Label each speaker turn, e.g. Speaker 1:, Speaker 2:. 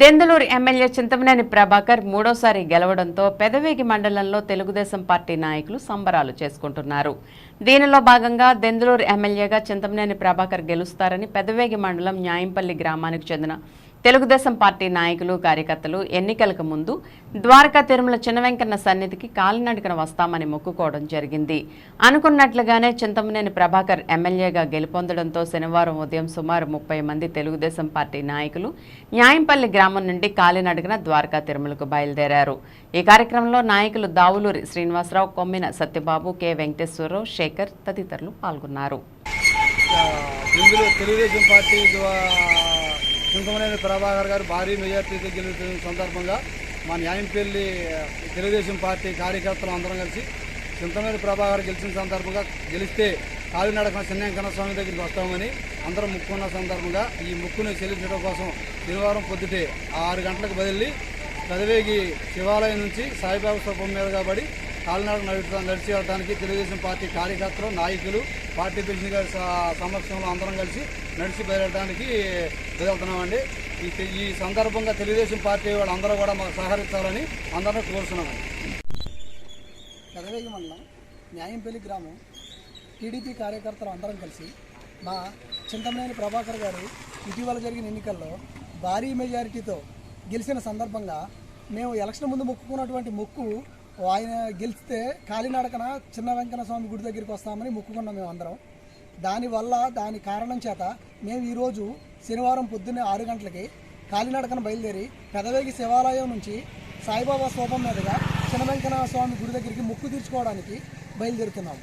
Speaker 1: Denduluru MLA Chintamaneni Prabhakar మూడోసారి గెలవడంతో పెదవేగి మండలంలో Telugu Desam party నాయకులు సంబరాలు చేసుకుంటున్నారు. దీనిలో భాగంగా దెందలూరు ఎమ్మెల్యేగా చింతమనేని ప్రభాకర్ గెలుస్తారని పెదవేగి మండలం న్యాయంపల్లి గ్రామానికి చెందిన తెలుగుదేశం పార్టీ నాయకులు కార్యకర్తలు ఎన్నికలకు ముందు ద్వారకా తిరుమల చిన్నవెంకన్న సన్నిధికి కాలినడకన వస్తామని మొక్కుకోవడం జరిగింది. అనుకున్నట్లుగానే చింతమనేని ప్రభాకర్ ఎమ్మెల్యేగా గెలుపొందడంతో శనివారం ఉదయం సుమారు ముప్పై మంది తెలుగుదేశం పార్టీ నాయకులు న్యాయంపల్లి గ్రామం నుండి కాలినడకన ద్వారకా తిరుమలకు బయలుదేరారు. ఈ కార్యక్రమంలో నాయకులు దావులూరి శ్రీనివాసరావు కొమ్మిన సత్యబాబు కె. వెంకటేశ్వరరావు శేఖర్ తదితరులు పాల్గొన్నారు.
Speaker 2: తెలుగుదేశం పార్టీ ద్వా- ప్రభాకర్ గారు భారీ మెజార్టీతో గెలుస్తున్న సందర్భంగా మా న్యాయంపల్లి తెలుగుదేశం పార్టీ కార్యకర్తలు అందరం కలిసి చింతమనేని ప్రభాకర్ గెలిచిన సందర్భంగా గెలిస్తే కాలినడకన చిన్నంకన్న స్వామి దగ్గరికి వస్తామని అందరం ముక్కున్న సందర్భంగా ఈ ముక్కును చెల్లించడం కోసం శనివారం పొద్దుటే ఆరు గంటలకు బదిలి చదివేగి శివాలయం నుంచి సాయిబాబా స్వపం మీదుగా పడి కాలినాడు నడిచి వెళ్ళడానికి తెలుగుదేశం పార్టీ కార్యకర్తలు నాయకులు పార్టీ ప్రెసిడెంట్ గారి సమక్షంలో అందరం కలిసి నడిచి బయలుదేరడానికి వెళ్తున్నామండి ఈ ఈ సందర్భంగా తెలుగుదేశం పార్టీ వాళ్ళందరూ కూడా మాకు సహకరించాలని అందరూ కోరుతున్నామండి
Speaker 3: పెదవేగి మండలం న్యాయంపల్లి గ్రామం టీడీపీ కార్యకర్తలు అందరం కలిసి మా చింతమనేని ప్రభాకర్ గారు ఇటీవల జరిగిన ఎన్నికల్లో భారీ మెజారిటీతో గెలిచిన సందర్భంగా మేము ఎలక్షన్ ముందు మొక్కుకున్నటువంటి మొక్కు ఆయన గెలిస్తే కాలినడకన చిన్న వెంకన్న స్వామి గుడి దగ్గరికి వస్తామని మొక్కుకున్నాం మేము అందరం. దానివల్ల దాని కారణం చేత మేము ఈరోజు శనివారం పొద్దున్నే ఆరు గంటలకి కాలినడకన బయలుదేరి పెదవేగి శివాలయం నుంచి సాయిబాబా స్తూపం మీదుగా చిన్న వెంకన్న స్వామి గుడి దగ్గరికి మొక్కు తీర్చుకోవడానికి బయలుదేరుతున్నాం.